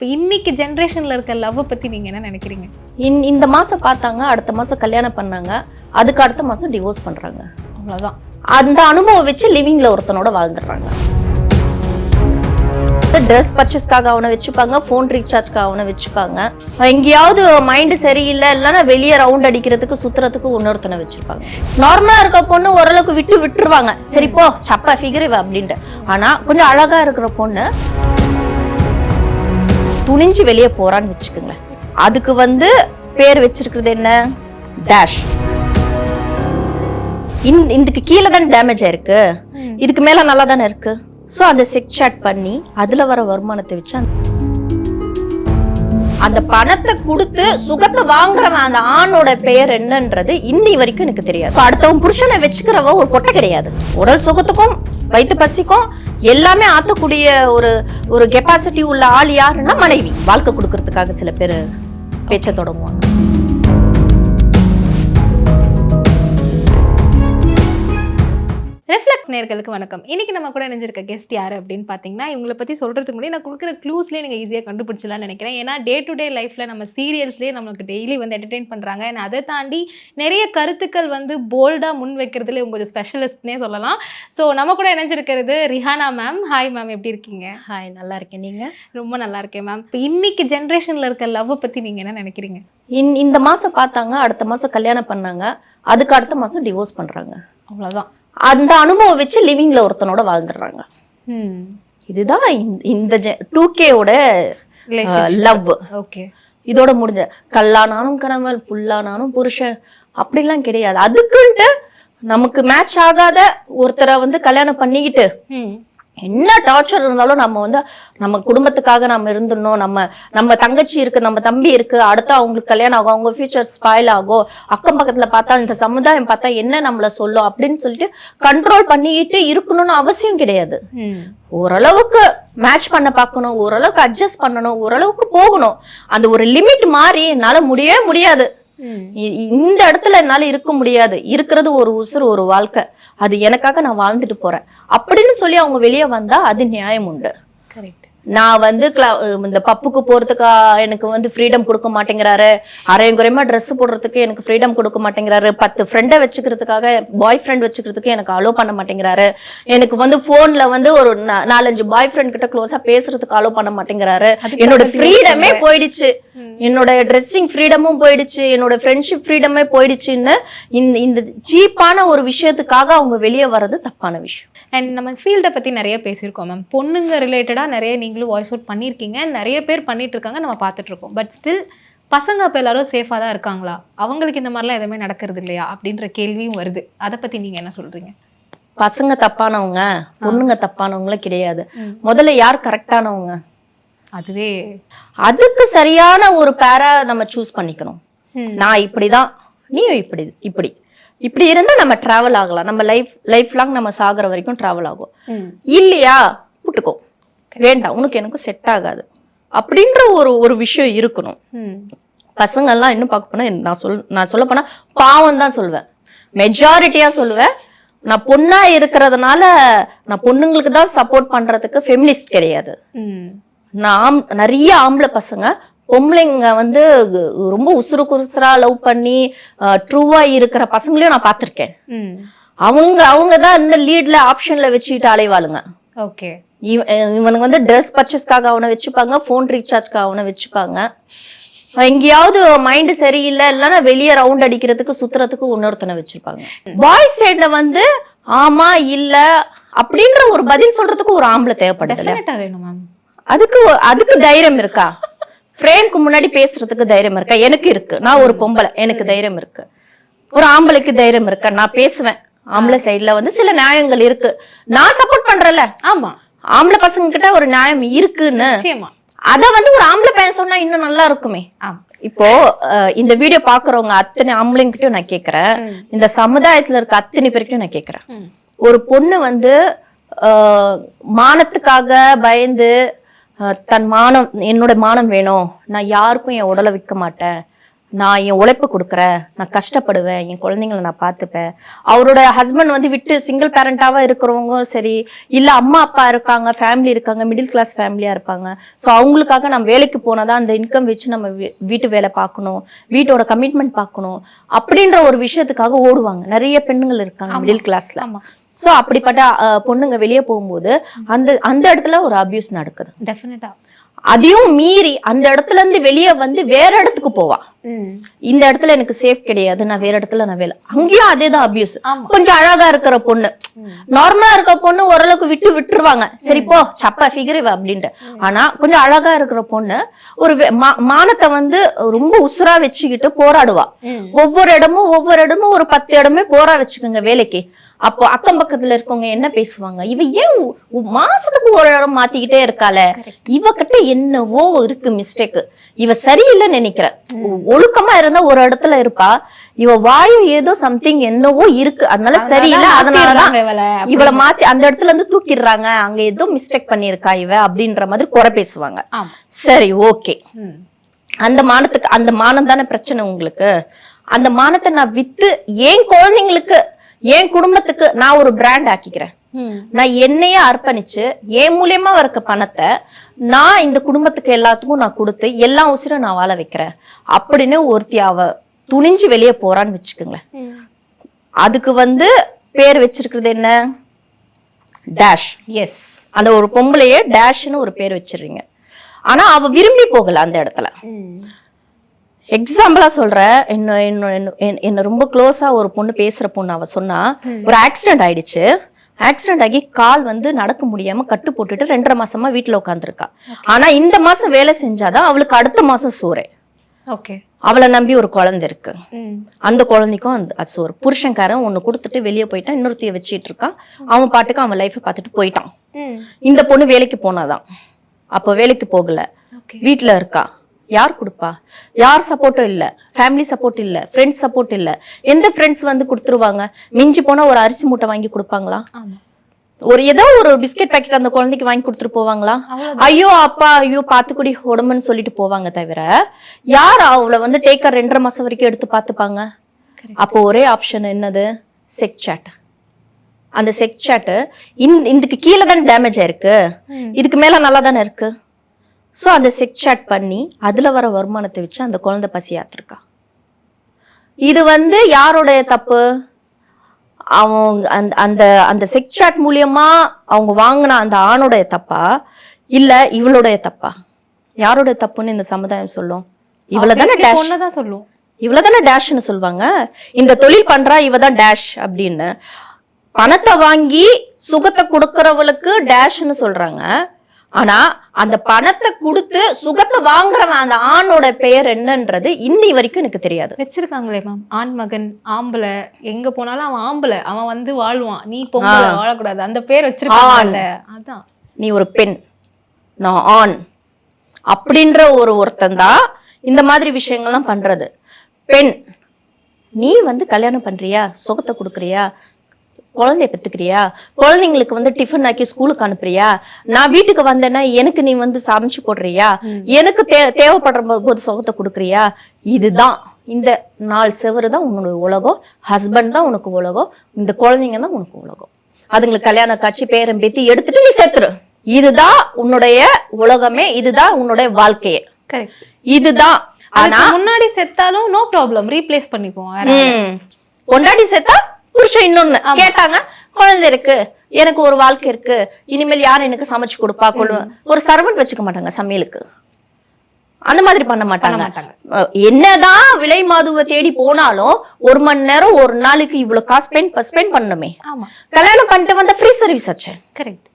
இப்போ இன்னைக்கு ஜென்ரேஷன்ல இருக்க லவ் பத்தி நீங்க என்ன நினைக்கிறீங்க? இன் இந்த மாசம் பார்த்தாங்க அடுத்த மாசம் கல்யாணம் பண்ணாங்க அதுக்கு அடுத்த மாசம் டிவோர்ஸ் பண்றாங்க. அவ்வளவுதான். அந்த அனுபவம் வச்சு லிவிங்ல ஒருத்தனோட வாழ்ந்துடுறாங்க. ட்ரெஸ் பர்ச்சேஸ்க்காக அவனை வச்சுப்பாங்க ஃபோன் ரீசார்ஜ்க்காக அவனை வச்சுப்பாங்க. எங்கேயாவது மைண்டு சரியில்லை இல்லைன்னா வெளியே ரவுண்ட் அடிக்கிறதுக்கு சுத்துறதுக்கு இன்னொருத்தனை வச்சிருப்பாங்க நார்மலா இருக்க பொண்ணு ஓரளவுக்கு விட்டு விட்டுருவாங்க. சரி போ சப்பா ஃபிகர் இவ அப்படின்ட்டு. ஆனா கொஞ்சம் அழகா இருக்கிற பொண்ணு துணிஞ்சு வெளியே போறான்னு வச்சுக்கோங்களேன். அதுக்கு வந்து பேர் வச்சிருக்கிறது என்ன? டேஷ் இதுக்கு கீழே தானே டேமேஜ் ஆயிருக்கு. இதுக்கு மேல நல்லா தானே இருக்கு? ஸோ அந்த செக் சாட் பண்ணி அதுல வர வருமானத்தை வச்சு அந்த- பணத்தை கொடுத்து சுகத்தை வாங்குறவன் அந்த ஆணோட பெயர் என்னன்றது இன்னி வரைக்கும் எனக்கு தெரியாது. அடுத்தவன் புருஷனை வச்சுக்கிறவ ஒரு பொட்டை கிடையாது. உடல் சுகத்துக்கும் வயிற்று பசிக்கும் எல்லாமே ஆத்தக்கூடிய ஒரு ஒரு கெப்பாசிட்டி உள்ள ஆள் யாருன்னா மனைவி. வாழ்க்கை கொடுக்கறதுக்காக சில பேர் பேச்சை தொடங்குவாங்க. ரிஃப்ளெக்ஸ் நேர்களுக்கு வணக்கம். இன்னைக்கு நம்ம கூட இணைஞ்சிருக்க கெஸ்ட் யாரு அப்படின்னு பார்த்தீங்கன்னா இவங்களை பத்தி சொல்றதுக்கு முன்னாடி நான் கொடுக்குற க்ளூஸ்லேயே நீங்க ஈஸியாக கண்டுபிடிச்சலாம்னு நினைக்கிறேன். ஏன்னா டே டு டே லைஃப்ல நம்ம சீரியல்ஸ்லேயே நமக்கு டெய்லி வந்து என்டர்டெயின் பண்றாங்க. And அதை தாண்டி நிறைய கருத்துக்கள் வந்து போல்டா முன் வைக்கிறதுல இவங்க கொஞ்சம் ஸ்பெஷலிஸ்ட்னே சொல்லலாம். ஸோ நம்ம கூட இணைஞ்சிருக்கிறது ரிஹானா மேம் ஹாய் மேம் எப்படி இருக்கீங்க? ஹாய் நல்லா இருக்கேன். நீங்க? ரொம்ப நல்லா இருக்கேன் மேம் இப்போ இன்னைக்கு ஜென்ரேஷன்ல இருக்க லவ் பத்தி நீங்க என்ன நினைக்கிறீங்க? இன் இந்த மாசம் பார்த்தாங்க அடுத்த மாசம் கல்யாணம் பண்ணாங்க. அதுக்கு அடுத்த மாசம் டிவோர்ஸ் பண்றாங்க. அவ்வளவுதான். அந்த அனுபவம் வச்சு லிவிங்ல ஒருத்தனோட வாழ்ந்துடுறாங்க. இதுதான் இந்த- டூ கேவோட லவ் ஓகே. இதோட முடிஞ்ச கல்லானாலும் கணவன் புல்லானாலும் புருஷன் அப்படிலாம் கிடையாது. அதுக்குன்ட்டு நமக்கு மேட்ச் ஆகாத ஒருத்தரை வந்து கல்யாணம் பண்ணிக்கிட்டு என்ன டார்ச்சர் இருந்தாலும் நம்ம வந்து நம்ம குடும்பத்துக்காக நம்ம இருந்துடணும். நம்ம நம்ம தங்கச்சி இருக்கு நம்ம தம்பி இருக்கு அடுத்து அவங்களுக்கு கல்யாணம் ஆகும் அவங்க ஃபியூச்சர் ஸ்பாயில் ஆகும் அக்கம் பக்கத்துல பார்த்தா இந்த சமுதாயம் பார்த்தா என்ன நம்மள சொல்லும் அப்படின்னு சொல்லிட்டு கண்ட்ரோல் பண்ணிக்கிட்டு இருக்கணும்னு அவசியம் கிடையாது. ஓரளவுக்கு மேட்ச் பண்ண பார்க்கணும் ஓரளவுக்கு அட்ஜஸ்ட் பண்ணணும் ஓரளவுக்கு போகணும். அந்த ஒரு லிமிட் மாறி என்னால முடியவே முடியாது. இந்த இடத்துல என்னால இருக்க முடியாது. இருக்கிறது ஒரு உசுறு ஒரு வாழ்க்கை. அது எனக்காக நான் வாழ்ந்துட்டு போறேன். அப்படின்னு சொல்லி அவங்க வெளியே வந்தா அது நியாயம் உண்டு. கரெக்ட் நான் வந்து இந்த பப்புக்கு போறதுக்கு எனக்கு வந்து ஃப்ரீடம் கொடுக்க மாட்டேங்கிறாரு. அரையும் குறையமா ட்ரெஸ் போடுறதுக்கு எனக்கு ஃப்ரீடம் கொடுக்க மாட்டேங்கிறாரு. பத்து ஃப்ரெண்டை வச்சுக்கிறதுக்காக பாய் ஃப்ரெண்ட் வச்சுக்கிறதுக்கு எனக்கு அலோ பண்ண மாட்டேங்கிறாரு. எனக்கு வந்து போன்ல வந்து ஒரு நாலஞ்சு பாய் ஃப்ரெண்ட் கிட்ட க்ளோஸா பேசுறதுக்கு அலோ பண்ண மாட்டேங்கிறாரு. என்னோட ஃப்ரீடமே போயிடுச்சு. என்னோட ட்ரெஸ்ஸிங் ஃப்ரீடமும் போயிடுச்சு. என்னோட ஃப்ரெண்ட்ஷிப் ஃப்ரீடமே போயிடுச்சுன்னு இந்த இந்த சீப்பான ஒரு விஷயத்துக்காக அவங்க வெளியே வர்றது தப்பான விஷயம். அண்ட் நம்ம ஃபீல்டை பற்றி நிறைய பேசியிருக்கோம் மேம் பொண்ணுங்க ரிலேட்டடாக நிறைய நீங்களும் வாய்ஸ் அவுட் பண்ணியிருக்கீங்க. நிறைய பேர் பண்ணிட்டு இருக்காங்க நம்ம பார்த்துட்டு இருக்கோம். பட் ஸ்டில் பசங்க அப்போ எல்லாரும் சேஃபாக தான் இருக்காங்களா? அவங்களுக்கு இந்த மாதிரிலாம் எதுவுமே நடக்கிறது இல்லையா? அப்படின்ற கேள்வியும் வருது. அதை பற்றி நீங்கள் என்ன சொல்கிறீங்க பசங்க தப்பானவங்க பொண்ணுங்க தப்பானவங்களும் கிடையாது. முதல்ல யார் கரெக்டானவங்க அதுவே அதுக்கு சரியான ஒரு பேரா நம்ம சூஸ் பண்ணிக்கணும். நான் இப்படிதான் நீயும் இப்படி இப்படி. இப்படி இருந்தா நம்ம டிராவல் ஆகலாம். நம்ம லைஃப் லைஃப் லாங் நம்ம சாகுற வரைக்கும் டிராவல் ஆகும். இல்லையா? விட்டுக்கோ. வேண்டாம். உனக்கு எனக்கு செட் ஆகாது. அப்படின்ற ஒரு ஒரு விஷயம் இருக்கணும். பசங்கள்லாம் இன்னும் பார்க்க போனா நான் சொல் நான் சொல்ல போனா பாவம் தான் சொல்வேன். மெஜாரிட்டியா சொல்லுவேன். நான் பொண்ணா இருக்கிறதுனால நான் பொண்ணுங்களுக்கு தான் சப்போர்ட் பண்றதுக்கு ஃபெமினிஸ்ட் கிடையாது. நான் நிறைய ஆம்பளை பசங்க பொம்பளைங்க வந்து ரொம்ப உசுறு குசுரா லவ் பண்ணி ட்ரூவா இருக்கிற பசங்களையும் நான் பார்த்திருக்கேன். அவங்க அவங்க தான் இந்த லீட்ல ஆப்ஷன்ல வச்சுக்கிட்டு அலைவாளுங்க. ஓகே. இவ- இவனுக்கு வந்து ட்ரெஸ் பர்ச்சேஸ்க்காக அவனை வச்சுப்பாங்க ஃபோன் ரீசார்ஜ்க்காக அவனை வச்சுப்பாங்க. எங்கேயாவது மைண்டு சரியில்லை இல்லைன்னா வெளியே ரவுண்ட் அடிக்கிறதுக்கு சுத்துறதுக்கு இன்னொருத்தனை வச்சிருப்பாங்க. பாய்ஸ் சைட்ல வந்து ஆமா இல்ல அப்படின்ற ஒரு பதில் சொல்றதுக்கு ஒரு ஆம்பளை தேவைப்படுது அதுக்கு அதுக்கு தைரியம் இருக்கா? ஃப்ரேம்க்கு முன்னாடி பேசுறதுக்கு தைரியம் இருக்கா? எனக்கு இருக்கு. நான் ஒரு பொம்பளை. எனக்கு தைரியம் இருக்கு. ஒரு ஆம்பளைக்கு தைரியம் இருக்கா? நான் பேசுவேன். ஆம்பளை சைடுல வந்து சில நியாயங்கள் இருக்கு. நான் சப்போர்ட் பண்றேன்ல. ஆமாம் ஆம்பளை பசங்க கிட்ட ஒரு நியாயம் இருக்குன்னு. அத வந்து ஒரு ஆம்பளை பையன் சொன்னா இன்னும் நல்லா இருக்குமே. இப்போ இந்த வீடியோ பாக்குறவங்க அத்தனை ஆம்பளைங்கிட்டயும் நான் கேக்குறேன். இந்த சமுதாயத்துல இருக்க அத்தனை பேர்கிட்டயும் நான் கேக்குறேன். ஒரு பொண்ணு வந்து மானத்துக்காக பயந்து தன் மானம் என்னோட மானம் வேணும். நான் யாருக்கும் என் உடலை விற்க மாட்டேன். நான் என் உழைப்பு கொடுக்குறேன். நான் கஷ்டப்படுவேன். என் குழந்தைங்களை நான் பார்த்துப்பேன். அவரோட ஹஸ்பண்ட் வந்து விட்டு சிங்கிள் பேரண்டாவா இருக்கிறவங்க சரி இல்ல அம்மா அப்பா இருக்காங்க ஃபேமிலி இருக்காங்க மிடில் கிளாஸ் ஃபேமிலியா இருப்பாங்க. ஸோ அவங்களுக்காக நம்ம வேலைக்கு போனாதான் அந்த இன்கம் வச்சு நம்ம வீட்டு வேலை பார்க்கணும். வீட்டோட கமிட்மெண்ட் பார்க்கணும். அப்படின்ற ஒரு விஷயத்துக்காக ஓடுவாங்க. நிறைய பெண்ணுங்கள் இருக்காங்க. மிடில் கிளாஸ்ல ஸோ அப்படிப்பட்ட பொண்ணுங்க வெளியே போகும்போது அந்த அந்த இடத்துல ஒரு அபியூஸ் நடக்குது. டெஃபினட்டா அதையும் மீறி அந்த இடத்துல இருந்து வெளியே வந்து வேற இடத்துக்கு போவா. இந்த இடத்துல எனக்கு சேஃப் கிடையாது நான் வேற இடத்துல நான் வேலை. அங்கேயும் அதே தான் அபியூஸ் கொஞ்சம் அழகா இருக்கிற பொண்ணு. நார்மலா இருக்க பொண்ணு ஓரளவுக்கு விட்டு விட்டுருவாங்க. சரி போ சப்பா ஃபிகர் இவ அப்படின்ட்டு. ஆனா கொஞ்சம் அழகா இருக்கிற பொண்ணு ஒரு மானத்தை வந்து ரொம்ப உசுரா வச்சுக்கிட்டு போராடுவா. ஒவ்வொரு இடமும் ஒவ்வொரு இடமும் ஒரு பத்து இடமே போரா வச்சுக்கோங்க வேலைக்கு. அப்போ அக்கம் பக்கத்துல இருக்கவங்க என்ன பேசுவாங்க? இவ ஏன் மாசத்துக்கு ஒரு இடம் மாத்திக்கிட்டே இருக்காளே? Correct. இவ கிட்ட என்னவோ இருக்கு மிஸ்டேக் இவ சரியில்லைன்னு நினைக்கிறேன். ஒழுக்கமா இருந்தா ஒரு இடத்துல இருப்பா. இவ வாயும் ஏதோ சம்திங் என்னவோ இருக்கு. அதனால சரியில்லை. அதனாலதான் இவளை மாத்தி அந்த இடத்துல இருந்து தூக்கிடுறாங்க. அங்க ஏதோ மிஸ்டேக் பண்ணிருக்கா இவ அப்படின்ற மாதிரி குறை பேசுவாங்க. சரி ஓகே அந்த மானத்துக்கு அந்த மானம் தானே பிரச்சனை உங்களுக்கு? அந்த மானத்தை நான் வித்து என் குழந்தைங்களுக்கு என் குடும்பத்துக்கு நான் ஒரு பிராண்ட் ஆக்கிக்கிறேன். நான் என்னையே அர்ப்பணிச்சு என் மூலியமா வரக்க பணத்தை நான் இந்த குடும்பத்துக்கு எல்லாத்துக்கும் நான் கொடுத்து எல்லா உசிரும் நான் வாழ வைக்கிறேன். அப்படின்னு ஒருத்தி அவ துணிஞ்சு வெளியே போறான்னு வச்சுக்கோங்களேன். அதுக்கு வந்து பேர் வச்சிருக்கிறது என்ன? டேஷ் எஸ் அந்த ஒரு பொம்பளையே டேஷ்னு ஒரு பேர் வச்சிடுறீங்க. ஆனா அவ விரும்பி போகல அந்த இடத்துல. எக்ஸாம்பிளா சொல்றேன் என்ன- என்ன- என்ன ரொம்ப க்ளோஸா ஒரு பொண்ணு பேசுற பொண்ணு அவ சொன்னா ஒரு ஆக்சிடென்ட் ஆயிடுச்சு. ஆக்சிடென்ட் ஆகி கால் வந்து நடக்க முடியாம கட்டு போட்டுட்டு ரெண்டரை மாசமா வீட்டுல உட்காந்துருக்கா ஆனா இந்த மாசம் வேலை செஞ்சாதான் அவளுக்கு அடுத்த மாசம் சோறு. ஓகே அவளை நம்பி ஒரு குழந்தை இருக்கு. அந்த குழந்தைக்கும் அந்த சோறு. புருஷன்காரன் ஒண்ணு கொடுத்துட்டு வெளியே போயிட்டான் இன்னொருத்தைய வச்சிட்டு இருக்கான். அவன் பாட்டுக்கு அவன் லைஃபை பார்த்துட்டு போயிட்டான். இந்த பொண்ணு வேலைக்கு போனாதான். அப்போ வேலைக்கு போகல. ஓகே வீட்ல இருக்கா. யார் கொடுப்பா? யார் சப்போர்ட்டும் இல்ல. ஃபேமிலி சப்போர்ட் இல்ல. ஃப்ரெண்ட்ஸ் சப்போர்ட் இல்ல. எந்த ஃப்ரெண்ட்ஸ் வந்து கொடுத்துருவாங்க? மிஞ்சி போனா ஒரு அரிசி மூட்டை வாங்கி கொடுப்பாங்களா? ஒரு ஏதோ ஒரு பிஸ்கெட் பாக்கெட் அந்த குழந்தைக்கு வாங்கி கொடுத்துட்டு போவாங்களா? ஐயோ அப்பா ஐயோ பாத்துக்குடி உடம்புன்னு சொல்லிட்டு போவாங்க தவிர யார் அவளை வந்து டேக்கர் ரெண்டரை மாசம் வரைக்கும் எடுத்து பார்த்துப்பாங்க. அப்போ ஒரே ஆப்ஷன் என்னது? செக் சாட் அந்த செக் சாட்டு இந்த இதுக்கு கீழே தானே டேமேஜ் ஆயிருக்கு? இதுக்கு மேல நல்லா தானே இருக்கு? ஸோ அந்த செக் சாட் பண்ணி அதுல வர வருமானத்தை வச்சு அந்த குழந்தை பசியாத்திருக்கா. இது வந்து யாருடைய தப்பு? அவங்க அந்த அந்த அந்த செக் சாட் மூலியமா அவங்க வாங்கின அந்த ஆணுடைய தப்பா? இல்ல இவளுடைய தப்பா? யாருடைய தப்புன்னு இந்த சமுதாயம் சொல்லும்? இவள தானே Obviously டேஷ் தான் சொல்லும். இவ்வளவு தானே டேஷ்னு சொல்லுவாங்க இந்த தொழில் பண்றா இவ தான் டேஷ் அப்படின்னு. பணத்தை வாங்கி சுகத்தை கொடுக்கறவளுக்கு டேஷ்னு சொல்றாங்க. ஆனா அந்த பணத்தை கொடுத்து சுகத்தை வாங்குறவன் அந்த ஆணோட பெயர் என்னன்றது இன்னி வரைக்கும் எனக்கு தெரியாது. வச்சிருக்காங்களே மேம் ஆண் மகன் ஆம்பளை எங்க போனாலும் அவன் ஆம்பளை அவன் வந்து வாழ்வான். நீ பொம்பளை வாழக்கூடாது. அந்த பேர் வச்சிருக்காங்கல்ல அதான். நீ ஒரு பெண் நான் ஆண். அப்படின்ற ஒரு ஒருத்தன் தான் இந்த மாதிரி விஷயங்கள்லாம் பண்றது. பெண் நீ வந்து கல்யாணம் பண்றியா? சுகத்தை கொடுக்குறியா? குழந்தைய பெத்துக்கிறியா? குழந்தைங்களுக்கு வந்து டிஃபன் ஆக்கி ஸ்கூலுக்கு அனுப்புறியா? நான் வீட்டுக்கு வந்தேன்னா எனக்கு நீ வந்து சமைச்சு போடுறியா. எனக்கு தே தேவைப்படுற போது சுகத்தை கொடுக்குறியா? இதுதான். இந்த நாலு செவரு தான் உன்னோட உலகம். ஹஸ்பண்ட் தான் உனக்கு உலகம். இந்த குழந்தைங்க தான் உனக்கு உலகம். அதுங்களுக்கு கல்யாண காட்சி பேரம் பேத்தி எடுத்துட்டு நீ செத்துரு. இதுதான் உன்னுடைய உலகமே. இதுதான் உன்னுடைய வாழ்க்கையே. இதுதான். ஆனா முன்னாடி செத்தாலும் நோ ப்ராப்ளம் ரீப்ளேஸ் பண்ணிப்போம் பொண்டாட்டி செத்தா புருஷன் இன்னொன்னு. கேட்டாங்க குழந்தை இருக்கு எனக்கு ஒரு வாழ்க்கை இருக்கு இனிமேல் யார் எனக்கு சமைச்சு கொடுப்பா கொள்ளுவா ஒரு சர்வெண்ட் வச்சுக்க மாட்டாங்க சமையலுக்கு. அந்த மாதிரி பண்ண மாட்டாங்க. என்னதான் விலை மாதுவை தேடி போனாலும் ஒரு மணி நேரம் ஒரு நாளைக்கு இவ்வளவு காசு ஸ்பெண்ட் ஸ்பெண்ட் பண்ணணுமே. கல்யாணம் பண்ணிட்டு வந்த ஃப்ரீ சர்வீஸ் ஆச்சு கரெக்ட்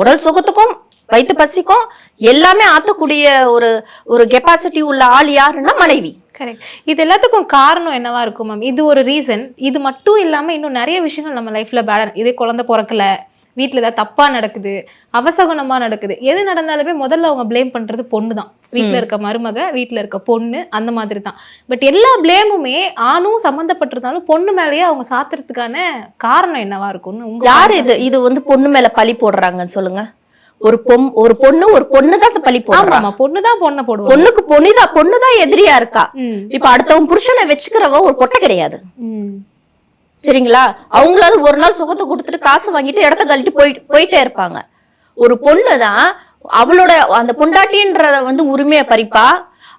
உடல் சுகத்துக்கும் வயிற்று பசிக்கும் எல்லாமே ஆத்தக்கூடிய ஒரு ஒரு கெப்பாசிட்டி உள்ள ஆள் யாருன்னா மனைவி. கரெக்ட் இது எல்லாத்துக்கும் காரணம் என்னவா இருக்கும் மேம் இது ஒரு ரீசன் இது மட்டும் இல்லாம இன்னும் நிறைய விஷயங்கள் நம்ம லைஃப்ல பேட இதே குழந்தை பிறக்கல வீட்டில் ஏதாவது தப்பா நடக்குது அவசகுணமா நடக்குது. எது நடந்தாலுமே முதல்ல அவங்க ப்ளேம் பண்றது பொண்ணு தான் வீட்டில் இருக்க மருமக வீட்டில் இருக்க பொண்ணு அந்த மாதிரி தான் பட் எல்லா ப்ளேமுமே ஆணும் சம்மந்தப்பட்டிருந்தாலும் பொண்ணு மேலேயே அவங்க சாத்துறதுக்கான காரணம் என்னவா இருக்கும்னு யார் இது? இது வந்து பொண்ணு மேல பழி போடுறாங்கன்னு சொல்லுங்க. ஒரு பொம் ஒரு பொண்ணு ஒரு பொண்ணு தான் பழி போடுறா. ஆமா பொண்ணுதான் பொண்ணை போடுவாங்க பொண்ணுக்கு பொண்ணுதான் பொண்ணுதான் எதிரியா இருக்கா? இப்ப அடுத்தவன் புருஷனை வச்சுக்கிறவ ஒரு பொட்டை கிடையாது. சரிங்களா? அவங்களாவது ஒரு நாள் சுகத்தை கொடுத்துட்டு காசு வாங்கிட்டு இடத்த கழட்டி போயிட்டு போயிட்டே இருப்பாங்க. ஒரு பொண்ணு தான் அவளோட அந்த பொண்டாட்டின்றத வந்து உரிமையை பறிப்பா.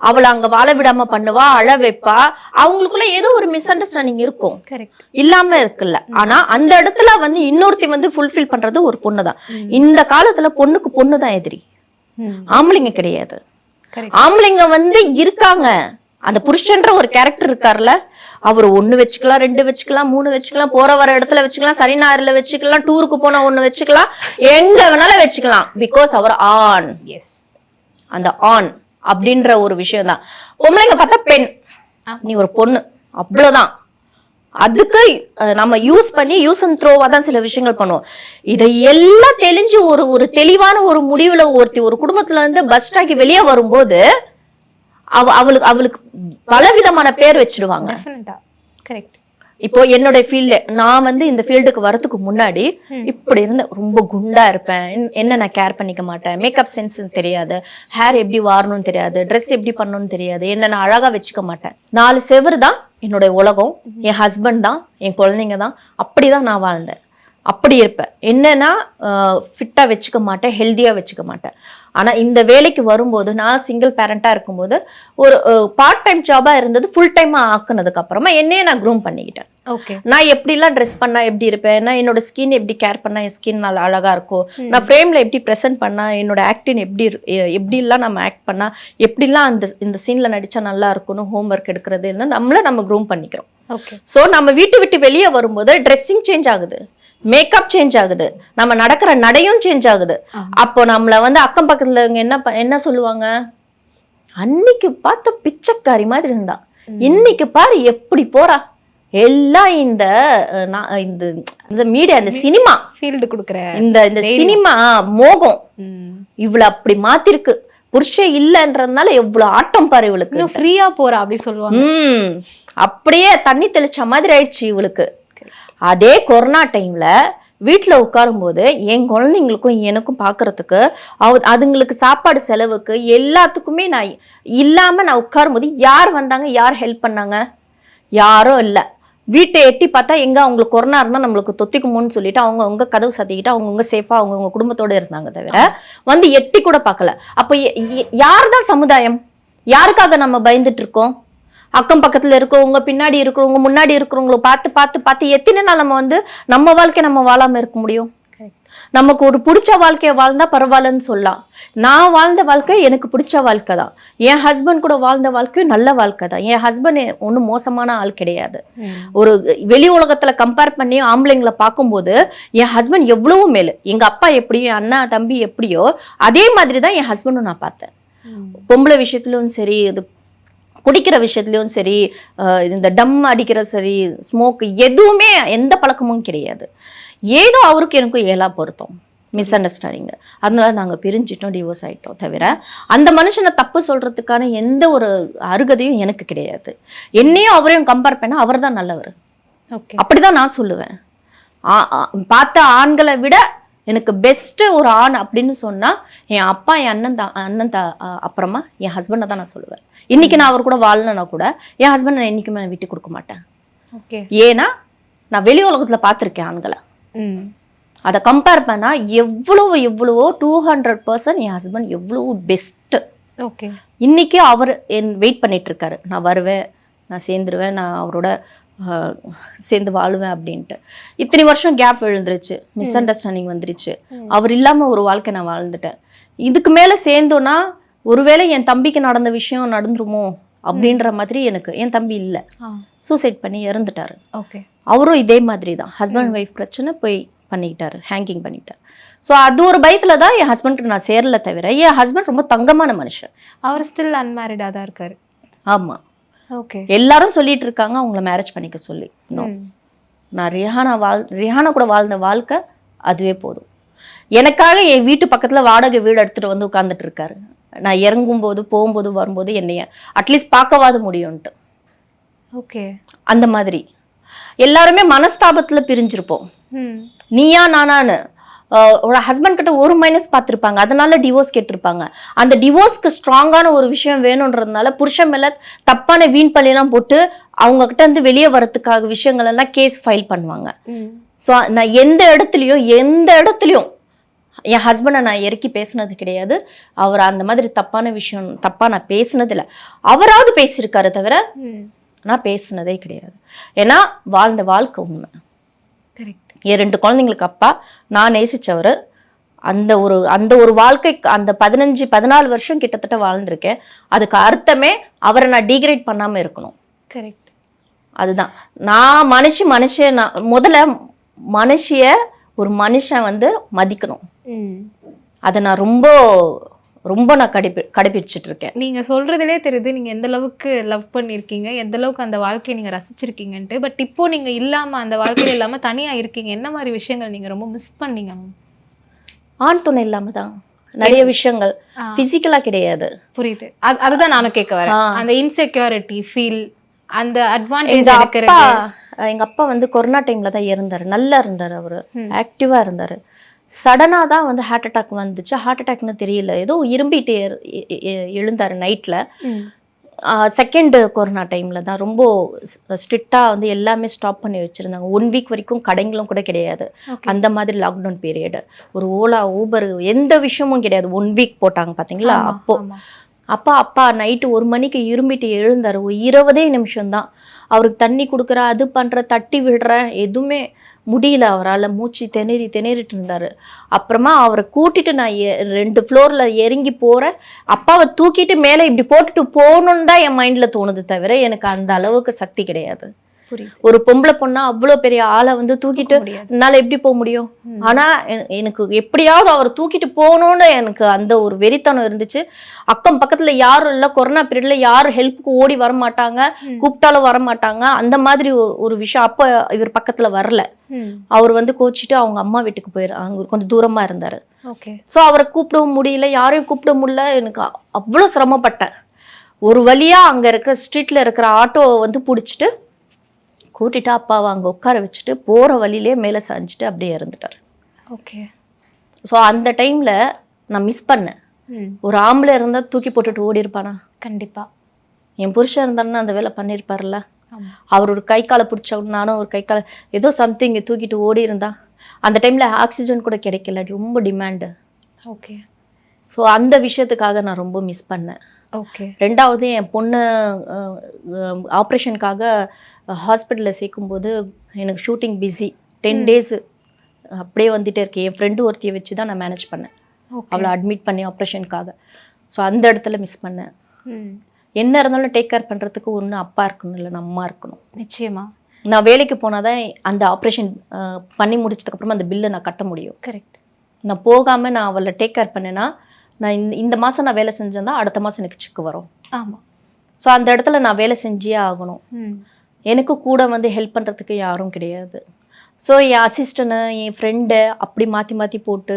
அவளை அங்க வாழ விடாம பண்ணுவா அழ வைப்பா. அவங்களுக்குள்ள ஏதோ ஒரு மிஸ் அண்டர்ஸ்டாண்டிங் இருக்கும். இல்லாம இருக்குல்ல. ஆனா அந்த இடத்துல வந்து இன்னொருத்தி வந்து ஃபுல்ஃபில் பண்றது ஒரு பொண்ணு தான் ம். இந்த காலத்துல பொண்ணுக்கு பொண்ணு தான் எதிரி ஆம்பளைங்க கிடையாது. ஆம்பளைங்க வந்து இருக்காங்க. அந்த புருஷன்ற ஒரு கேரக்டர் இருக்கார்ல. அவர் ஒண்ணு வச்சுக்கலாம் ரெண்டு வச்சுக்கலாம் மூணு வச்சுக்கலாம் போற வர இடத்துல வச்சுக்கலாம் சனி ஞாயிறுல வச்சுக்கலாம் டூருக்கு போனா ஒண்ணு வச்சுக்கலாம் எங்க வேணாலும் வச்சுக்கலாம். பிகாஸ் அவர் Yes. அந்த ஆண். அப்படின்ற ஒரு விஷயம் தான் பொம்பளைங்க பார்த்தா பெண். நீ ஒரு பொண்ணு. அவ்வளவுதான். அதுக்கு நம்ம யூஸ் பண்ணி யூஸ் அண்ட் த்ரோவா தான் சில விஷயங்கள் பண்ணுவோம். இதை எல்லாம் தெளிஞ்சு ஒரு ஒரு தெளிவான ஒரு முடிவுல ஒருத்தி ஒரு குடும்பத்துல இருந்து பஸ் ஸ்டாக்கி வெளியே வரும்போது அவ அவளுக்கு அவளுக்கு பலவிதமான பேர் வச்சிடுவாங்க கரெக்ட் இப்போ என்னோட ஃபீல்டு நான் வந்து இந்த ஃபீல்டுக்கு வரதுக்கு முன்னாடி. இப்படி இருந்த ரொம்ப குண்டா இருப்பேன். என்- என்ன நான் கேர் பண்ணிக்க மாட்டேன்? மேக்கப் சென்ஸ் தெரியாது. ஹேர் எப்படி வாரணும்னு தெரியாது. ட்ரெஸ் எப்படி பண்ணணும்னு தெரியாது. என்ன நான் அழகா வச்சுக்க மாட்டேன். நாலு செவரு தான் என்னோட உலகம். என் ஹஸ்பண்ட் தான் என் குழந்தைங்க தான். அப்படிதான் நான் வாழ்ந்தேன். அப்படி இருப்பேன் என்னன்னா ஃபிட்டா வச்சுக்க மாட்டேன் ஹெல்த்தியா வச்சுக்க மாட்டேன். ஆனா இந்த வேலைக்கு வரும்போது நான் சிங்கிள் பேரண்டா இருக்கும்போது ஒரு பார்ட் டைம் ஜாபா இருந்தது ஃபுல் டைமா ஆக்குனதுக்கு அப்புறமா என்னையே நான் க்ரூம் பண்ணிக்கிட்டேன். Okay. நான் எப்படிலாம் ட்ரெஸ் பண்ணா எப்படி இருப்பேன்? நான் என்னோட ஸ்கின் எப்படி கேர் பண்ணா என் ஸ்கின் நல்லா அழகா இருக்கும். நான் ஃப்ரேம்ல எப்படி ப்ரெசென்ட் பண்ணா என்னோட ஆக்டிங் எப்படி எப்படிலாம் நம்ம ஆக்ட் பண்ணா எப்படிலாம் அந்த இந்த சீன்ல நடிச்சா நல்லா இருக்கும்னு ஹோம் ஒர்க் எடுக்கிறது நம்மள நம்ம க்ரூம் பண்ணிக்கிறோம். Okay. ஸோ நம்ம வீட்டு விட்டு வெளியே வரும்போது ட்ரெஸ்ஸிங் சேஞ்ச் ஆகுது. மேக்கப் சேஞ்ச் ஆகுது. நம்ம நடக்கிற நடையும் சேஞ்ச் ஆகுது. அப்போ நம்மள வந்து அக்கம் பக்கத்துல இவங்க என்ன என்ன சொல்லுவாங்க? அன்னைக்கு பார்த்த பிச்சைக்காரி மாதிரி இருந்தா. இன்னைக்கு பாரு எப்படி போறா? எல்லாம் இந்த இந்த இந்த மீடியா இந்த சினிமா Field குடுக்குற. இந்த இந்த. சினிமா மோகம். இவ்வளவு அப்படி மாத்திருக்கு. புருஷன் இல்லைன்றதுனால எவ்வளவு ஆட்டம் பாரு இவளுக்கு. ஃப்ரீயா போறா அப்படி சொல்லுவாங்க. அப்படியே தண்ணி தெளிச்ச மாதிரி ஆயிடுச்சு இவளுக்கு. அதே கொரோனா டைம்ல வீட்ல உட்காரும்போது என் குழந்தைங்களுக்கும் எனக்கும் பார்க்கறதுக்கு அவ அதுங்களுக்கு சாப்பாடு செலவுக்கு எல்லாத்துக்குமே நான் இல்லாம நான் உட்காரும்போது யார் வந்தாங்க யார் ஹெல்ப் பண்ணாங்க? யாரும் இல்லை. வீட்டை எட்டி பார்த்தா எங்க அவங்களுக்கு கொரோனா இருந்தா நம்மளுக்கு தொத்திக்குமோன்னு சொல்லிட்டு அவங்க அவங்க கதவு சத்திக்கிட்டு அவங்கவுங்க சேஃபா அவங்கவுங்க குடும்பத்தோட இருந்தாங்க தவிர வந்து எட்டி கூட பார்க்கல. அப்போ யார் தான் சமுதாயம்? யாருக்காக நம்ம பயந்துட்டு இருக்கோம்? அக்கம் பக்கத்துல இருக்கிறவங்க பின்னாடி இருக்கிறவங்க முன்னாடி இருக்கிறவங்கள பார்த்து பார்த்து பார்த்து எத்தனை நாள் நம்ம வந்து நம்ம வாழ்க்கை நம்ம வாழாம இருக்க முடியும். நமக்கு ஒரு பிடிச்ச வாழ்க்கைய வாழ்ந்தா பரவாயில்லன்னு சொல்லலாம். நான் வாழ்ந்த வாழ்க்கை எனக்கு பிடிச்ச வாழ்க்கை தான். என் ஹஸ்பண்ட் கூட வாழ்ந்த வாழ்க்கை நல்ல வாழ்க்கை தான். என் ஹஸ்பண்ட் ஒன்றும் மோசமான ஆள் கிடையாது. ஒரு வெளி உலகத்துல கம்பேர் பண்ணி ஆம்பளைங்களை பார்க்கும்போது என் ஹஸ்பண்ட் எவ்வளவோ மேலு. எங்க அப்பா எப்படியோ அண்ணா தம்பி எப்படியோ அதே மாதிரி தான் என் ஹஸ்பண்டும் நான் பார்த்தேன். பொம்பளை விஷயத்துலயும் சரி இது குடிக்கிற விஷயத்துலயும் சரி இந்த டம் அடிக்கிற சரி ஸ்மோக் எதுவுமே எந்த பழக்கமும் கிடையாது. ஏதோ அவருக்கு எனக்கும் ஏலா பொருத்தம். மிஸ் அண்டர்ஸ்டாண்டிங் அதனால நாங்க பிரிஞ்சிட்டோம் டிவோர்ஸ் ஆயிட்டோம் தவிர அந்த மனுஷனை தப்பு சொல்றதுக்கான எந்த ஒரு அருகதையும் எனக்கு கிடையாது. என்னையும் அவரையும் கம்பேர் பண்ணா அவர் தான் நல்லவர். Okay. அப்படிதான் நான் சொல்லுவேன். பார்த்த ஆண்களை விட எனக்கு பெஸ்ட் ஒரு ஆண் அப்படின்னு சொன்னா என் அப்பா என் அண்ணன் தான் அண்ணன் தா அப்புறமா என் ஹஸ்பண்டை தான் நான் சொல்லுவேன். இன்னைக்கு நான் அவர் கூட வாழணும்னா கூட என் ஹஸ்பண்ட் நான் என்னைக்குமே நான் விட்டு கொடுக்க மாட்டேன் Okay. ஏன்னா நான் வெளி உலகத்துல பார்த்துருக்கேன் ஆண்களை ம். அதை கம்பேர் பண்ணா எவ்வளவு எவ்வளவோ டூ ஹண்ட்ரட் பர்சன்ட் என் ஹஸ்பண்ட் எவ்வளவு பெஸ்ட் Okay. இன்னைக்கு அவர் என் வெயிட் பண்ணிட்டு இருக்காரு நான் வருவேன் நான் சேர்ந்துருவேன் நான் அவரோட சேர்ந்து வாழுவேன் அப்படின்ட்டு இத்தனை வருஷம் கேப் விழுந்துருச்சு மிஸ் அண்டர்ஸ்டாண்டிங் வந்துருச்சு. அவர் இல்லாம ஒரு வாழ்க்கை நான் வாழ்ந்துட்டேன் இதுக்கு மேல சேர்ந்தோன்னா ஒருவேளை என் தம்பிக்கு நடந்த விஷயம் நடந்துருமோ அப்படின்ற மாதிரி எனக்கு என் தம்பி இல்லை. சூசைட் பண்ணி இறந்துட்டாரு. Okay. அவரும் இதே மாதிரி தான். ஹஸ்பண்ட் ஒய்ஃப் பிரச்சனை போய் பண்ணிக்கிட்டாரு ஹேங்கிங் பண்ணிட்டார். ஸோ அது ஒரு பயத்துல தான் என் ஹஸ்பண்ட்க்கு நான் சேரல தவிர என் ஹஸ்பண்ட் ரொம்ப தங்கமான மனுஷன். அவர் ஸ்டில் அன்மேரிடா தான் இருக்காரு. ஆமா. ஓகே. எல்லாரும் சொல்லிட்டு இருக்காங்க அவங்கள மேரேஜ் பண்ணிக்க சொல்லி. நான் ரிஹானா வாழ் ரிஹானா கூட வாழ்ந்த வாழ்க்கை அதுவே போதும். எனக்காக என் வீட்டு பக்கத்துல வாடகை வீடு எடுத்துட்டு வந்து உட்கார்ந்துட்டு இருக்காரு. நான் இறங்கும் போது போகும்போது வரும்போது என்னைய அட்லீஸ்ட் பார்க்கவாது முடியும்ட்டு ஓகே அந்த மாதிரி. எல்லாருமே மனஸ்தாபத்துல பிரிஞ்சிருப்போம். நீயா நானான்னு ஆஹ் ஒரு ஹஸ்பண்ட் கிட்ட ஒரு மைனஸ் பார்த்துருப்பாங்க. அதனால டிவோர்ஸ் கேட்டிருப்பாங்க. அந்த டிவோர்ஸ்க்கு ஸ்ட்ராங்கான ஒரு விஷயம் வேணுன்றதுனால புருஷன் மேல தப்பான வீண் பழியெல்லாம் போட்டு அவங்க கிட்ட இருந்து வெளியே வரதுக்காக விஷயங்கள் எல்லாம் கேஸ் ஃபைல் பண்ணுவாங்க. ஸோ நான் எந்த இடத்துலையும் எந்த இடத்துலையும் என் ஹஸ்பண்டை நான் இறக்கி பேசுனது கிடையாது. அவர் அந்த மாதிரி தப்பான விஷயம் தப்பா நான் பேசுனது இல்லை அவராவது பேசியிருக்காரு தவிர. நான் பேசுனதே கிடையாது. ஏன்னா வாழ்ந்த வாழ்க்கை உண்மை. கரெக்ட் என் ரெண்டு குழந்தைங்களுக்கு அப்பா நான் நேசிச்சவர். அந்த ஒரு அந்த ஒரு வாழ்க்கை அந்த பதினஞ்சு பதினாலு வருஷம் கிட்டத்தட்ட வாழ்ந்திருக்கேன். அதுக்கு அர்த்தமே அவரை நான் டீக்ரேட் பண்ணாம இருக்கணும். கரெக்ட் அதுதான். நான் மனுஷி மனுஷன் நான் முதல்ல மனுஷிய ஒரு மனுஷன் வந்து மதிக்கணும். அதை நான் ரொம்ப ரொம்ப நான் கடைபி கடைபிடிச்சிட்டு இருக்கேன் நீங்க சொல்றதுலே தெரியுது நீங்க எந்த அளவுக்கு லவ் பண்ணிருக்கீங்க எந்த அளவுக்கு அந்த வாழ்க்கையை நீங்க ரசிச்சிருக்கீங்கன்ட்டு. பட் இப்போ நீங்க இல்லாம அந்த வாழ்க்கையில இல்லாம தனியா இருக்கீங்க என்ன மாதிரி விஷயங்கள் நீங்க ரொம்ப மிஸ் பண்ணீங்க ஆண் துணை இல்லாம தான். நிறைய விஷயங்கள். பிசிக்கலா கிடையாது. புரியுது. அது- அதுதான் நானும் கேட்க வரேன். அந்த இன்செக்யூரிட்டி ஃபீல் அந்த அட்வான்டேஜ் எங்க அப்பா எடுக்கிறது எங்க அப்பா வந்து கொரோனா டைம்ல தான் இருந்தாரு நல்லா இருந்தாரு அவரு. ம். ஆக்டிவா இருந்தாரு. சடனா தான் வந்து ஹார்ட் அட்டாக் வந்துச்சு. ஹார்ட் அட்டாக்னு தெரியல. ஏதோ இரும்பிட்டு எழுந்தாரு நைட்ல ம். செகண்ட் கொரோனா டைம்ல தான் ரொம்ப ஸ்ட்ரிக்டா வந்து எல்லாமே ஸ்டாப் பண்ணி வச்சிருந்தாங்க. ஒன் வீக் வரைக்கும் கடைங்களும் கூட கிடையாது. அந்த மாதிரி லாக்டவுன் பீரியட் ஒரு ஓலா ஊபர் எந்த விஷயமும் கிடையாது. ஒன் வீக் போட்டாங்க பாத்தீங்களா? ஆமா, அப்போ. ஆமா. அப்பா அப்பா நைட்டு ஒரு மணிக்கு இரும்பிட்டு எழுந்தாரு. ஒரு இருபதே நிமிஷம்தான். அவருக்கு தண்ணி கொடுக்குற அது பண்ணுற தட்டி விடுறேன் எதுவுமே முடியல அவரால். மூச்சு திணறி திணறிட்டு இருந்தார். அப்புறமா அவரை கூட்டிட்டு நான் ரெண்டு ஃப்ளோரில் இறங்கி போகிறேன் அப்பாவை தூக்கிட்டு மேலே இப்படி போட்டுட்டு போகணுன்னு தான் என் மைண்டில் தோணுது தவிர எனக்கு அந்த அளவுக்கு சக்தி கிடையாது. ஒரு பொம்பளை பொண்ணா அவ்வளோ பெரிய ஆளை வந்து தூக்கிட்டு. என்னால எப்படி போக முடியும்? ம். ஆனா எ- எனக்கு எப்படியாவது அவர் தூக்கிட்டு போகணும்னு எனக்கு அந்த ஒரு வெறித்தனம் இருந்துச்சு. அக்கம் பக்கத்துல யாரும் இல்ல கொரோனா பீரியட்ல யாரும் ஹெல்ப்புக்கு ஓடி வர மாட்டாங்க. கூப்பிட்டாலும் வர மாட்டாங்க அந்த மாதிரி ஒரு விஷயம் அப்ப இவர் பக்கத்துல வரல. அவர் வந்து கோச்சிட்டு அவங்க அம்மா வீட்டுக்கு போயிரு அங்க கொஞ்சம் தூரமா இருந்தாரு. ஓகே. ஸோ அவரை கூப்பிடவும் முடியல யாரையும் கூப்பிட முடியல. எனக்கு அவ்வளோ சிரமப்பட்டேன். ஒரு வழியா அங்க இருக்கிற ஸ்ட்ரீட்ல இருக்கிற ஆட்டோவை வந்து பிடிச்சிட்டு கூட்டிட்டு அப்பாவை அங்க உட்கார வச்சுட்டு போற வழியிலே மேலே சாஞ்சிட்டு அப்படியே இறந்துட்டார். ஓகே ஸோ அந்த டைம்ல நான் மிஸ் பண்ணேன். ஒரு ஆம்பளை இருந்தா தூக்கி போட்டுட்டு ஓடி இருப்பானா? கண்டிப்பா. என் புருஷன் இருந்தாருன்னா அந்த வேலை பண்ணியிருப்பார்ல அவர் ஒரு கை காலை பிடிச்சவங்க நானும் ஒரு கை காலை ஏதோ சம்திங் தூக்கிட்டு ஓடி இருந்தா அந்த டைம்ல ஆக்சிஜன் கூட கிடைக்கல ரொம்ப டிமாண்டு ஓகே ஸோ அந்த விஷயத்துக்காக நான் ரொம்ப மிஸ் பண்ணேன். ஓகே ரெண்டாவது என் பொண்ணு ஆப்ரேஷனுக்காக ஹாஸ்பிட்டலில் சேர்க்கும்போது எனக்கு ஷூட்டிங் பிஸி. டென் டேஸ் அப்படியே வந்துட்டே இருக்கேன் என் ஃப்ரெண்டு ஒருத்தியை வச்சு தான் நான் மேனேஜ் பண்ணேன். அவளை அட்மிட் பண்ணி ஆப்ரேஷனுக்காக. ஸோ அந்த இடத்துல மிஸ் பண்ணேன். என்ன இருந்தாலும் டேக் கேர் பண்ணுறதுக்கு ஒன்று அப்பா இருக்கணும் இல்லை அம்மா இருக்கணும். நிச்சயமா. நான் வேலைக்கு போனால் தான் அந்த ஆப்ரேஷன் பண்ணி முடிச்சதுக்கப்புறமா அந்த பில்லை நான் கட்ட முடியும். கரெக்ட். நான் போகாமல் நான் அவளை டேக் கேர் பண்ணேன்னா நான் இந்த இந்த மாதம் நான் வேலை செஞ்சேன்னா அடுத்த மாதம் எனக்கு செக் வரும். ஆமா. ஸோ அந்த இடத்துல நான் வேலை செஞ்சே ஆகணும். ம். எனக்கு கூட வந்து ஹெல்ப் பண்ணுறதுக்கு யாரும் கிடையாது. ஸோ என் அசிஸ்டனை என் ஃப்ரெண்டை அப்படி மாற்றி மாற்றி போட்டு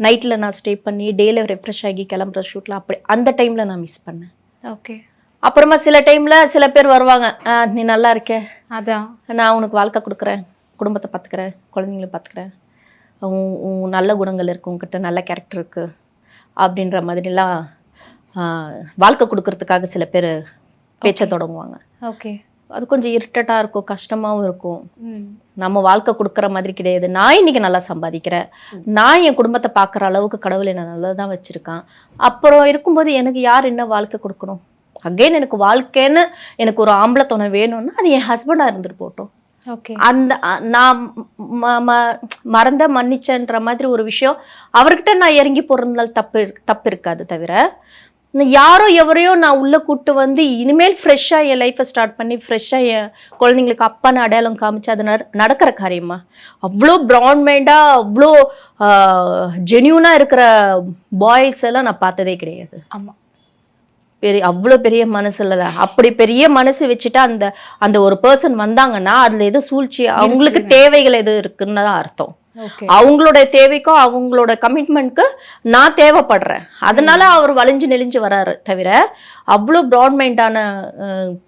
நைட்டில் நான் ஸ்டே பண்ணி டேல ரெஃப்ரெஷ் ஆகி கிளம்புற ஷூட்டில் அப்படி அந்த டைமில் நான் மிஸ் பண்ணேன். ஓகே அப்புறமா சில டைமில் சில பேர் வருவாங்க "ஆ, நீ நல்லா இருக்க. அதான். நான் உனக்கு வாழ்க்கை கொடுக்குறேன். குடும்பத்தை பார்த்துக்கிறேன். குழந்தைங்கள பார்த்துக்கிறேன். உன் நல்ல குணங்கள் இருக்கு உன்கிட்ட நல்ல கேரக்டர் இருக்கு. அப்படின்ற மாதிரிலாம் வாழ்க்கை கொடுக்கறதுக்காக சில பேர் பேச்சை தொடங்குவாங்க. ஓகே அது கொஞ்சம் இருட்டட்டாக இருக்கும் கஷ்டமாகவும் இருக்கும். நம்ம வாழ்க்கை கொடுக்குற மாதிரி கிடையாது. நான் இன்னைக்கு நல்லா சம்பாதிக்கிறேன். நான் என் குடும்பத்தை பார்க்குற அளவுக்கு கடவுள் என்ன நல்லா தான் வச்சுருக்கான். அப்புறம் இருக்கும்போது எனக்கு யார் என்ன வாழ்க்கை கொடுக்கணும்? அகைன் எனக்கு வாழ்க்கைன்னு எனக்கு ஒரு ஆம்பளை துணை வேணும்னா அது என் ஹஸ்பண்டாக இருந்துட்டு போட்டோம் ஓகே. அந்த நான் மறந்த மன்னிச்சன்ற மாதிரி ஒரு விஷயம் அவர்கிட்ட நான் இறங்கி போறதுனால தப்பு தப்பு இருக்காது தவிர யாரோ எவரையோ நான் உள்ள கூட்டு வந்து இனிமேல் ஃப்ரெஷ்ஷாக என் லைஃப்பை ஸ்டார்ட் பண்ணி ஃப்ரெஷ்ஷாக என் குழந்தைங்களுக்கு அப்பான்னு அடையாளம் காமிச்சு அது நட- நடக்கிற காரியமா அவ்வளோ ப்ராட் மைண்டாக அவ்வளோ ஜென்யூனாக இருக்கிற பாய்ஸ் எல்லாம் நான் பார்த்ததே கிடையாது. ஆமா. பெரிய அவ்வளோ பெரிய மனசு இல்லைல்ல அப்படி பெரிய மனசு வச்சுட்டு அந்த அந்த ஒரு பர்சன் வந்தாங்கன்னா அதுல ஏதோ சூழ்ச்சி அவங்களுக்கு தேவைகள் எது இருக்குன்னு தான் அர்த்தம். அவங்களோட தேவைக்கும் அவங்களோட கமிட்மெண்ட்க்கு நான் தேவைப்படுறேன். அதனால அவர் வளைஞ்சு நெளிஞ்சு வராரு தவிர அவ்வளோ ப்ராட் மைண்டான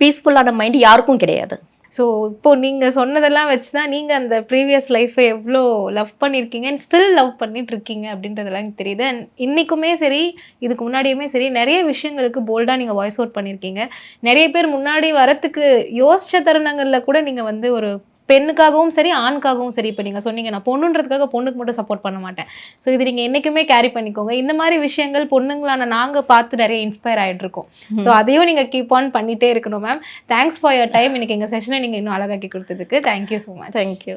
பீஸ்ஃபுல்லான மைண்ட் யாருக்கும் கிடையாது. ஸோ இப்போ நீங்கள் சொன்னதெல்லாம் வச்சு தான் நீங்கள் அந்த ப்ரீவியஸ் லைஃப்பை எவ்வளோ லவ் பண்ணியிருக்கீங்க அண்ட் ஸ்டில் லவ் பண்ணிட்டு இருக்கீங்க அப்படின்றதெல்லாம் எனக்கு தெரியுது. அண்ட் இன்றைக்குமே சரி இதுக்கு முன்னாடியுமே சரி நிறைய விஷயங்களுக்கு போல்டாக நீங்கள் வாய்ஸ் அவுட் பண்ணியிருக்கீங்க நிறைய பேர் முன்னாடி வரத்துக்கு யோசிச்ச தருணங்களில் கூட நீங்கள் வந்து ஒரு பெண்ணுக்காகவும் சரி ஆணுக்காகவும் சரி இப்போ நீங்கள் சொன்னீங்க நான் பொண்ணுன்றதுக்காக பொண்ணுக்கு மட்டும் சப்போர்ட் பண்ண மாட்டேன். ஸோ இது நீங்கள் என்றைக்குமே கேரி பண்ணிக்கோங்க. இந்த மாதிரி விஷயங்கள் பொண்ணுங்களான நாங்கள் பார்த்து நிறைய இன்ஸ்பயர் ஆகிட்டு இருக்கோம். ஸோ அதையும் நீங்கள் கீப் ஆன் பண்ணிட்டே இருக்கணும் ma'am thanks for your time இன்னைக்கு எங்கள் செஷனை நீங்கள் இன்னும் அழகாக்கி கொடுத்ததுக்கு. Thank you so much thank you